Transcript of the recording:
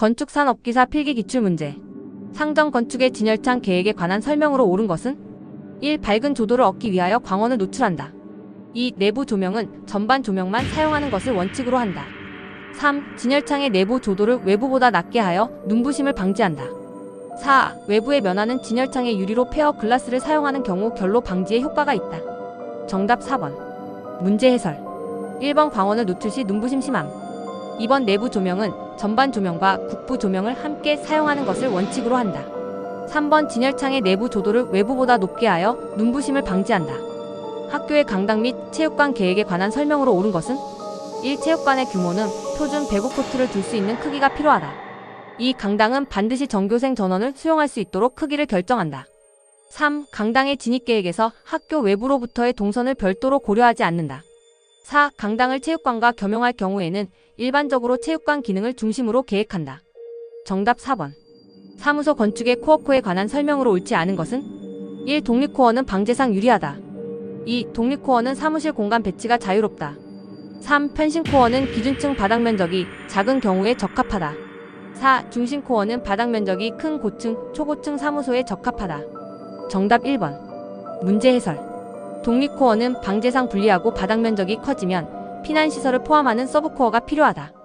건축 산업기사 필기 기출 문제. 상정 건축의 진열창 계획에 관한 설명으로 옳은 것은 1. 밝은 조도를 얻기 위하여 광원을 노출한다. 2. 내부 조명은 전반 조명만 사용하는 것을 원칙으로 한다. 3. 진열창의 내부 조도를 외부보다 낮게 하여 눈부심을 방지한다. 4. 외부의 면화는 진열창의 유리로 페어 글라스를 사용하는 경우 결로 방지에 효과가 있다. 정답 4번. 문제 해설. 1번 광원을 노출 시 눈부심 심함. 2번 내부 조명은 전반 조명과 국부 조명을 함께 사용하는 것을 원칙으로 한다. 3번 진열창의 내부 조도를 외부보다 높게 하여 눈부심을 방지한다. 학교의 강당 및 체육관 계획에 관한 설명으로 옳은 것은 1. 체육관의 규모는 표준 배구 코트를 둘 수 있는 크기가 필요하다. 2. 강당은 반드시 전교생 전원을 수용할 수 있도록 크기를 결정한다. 3. 강당의 진입 계획에서 학교 외부로부터의 동선을 별도로 고려하지 않는다. 4. 강당을 체육관과 겸용할 경우에는 일반적으로 체육관 기능을 중심으로 계획한다. 정답 4번. 사무소 건축의 코어코에 관한 설명으로 옳지 않은 것은 1. 독립코어는 방제상 유리하다. 2. 독립코어는 사무실 공간 배치가 자유롭다. 3. 편심코어는 기준층 바닥 면적이 작은 경우에 적합하다. 4. 중심코어는 바닥 면적이 큰 고층, 초고층 사무소에 적합하다. 정답 1번. 문제 해설. 독립코어는 방제상 불리하고 바닥 면적이 커지면 피난시설을 포함하는 서브코어가 필요하다.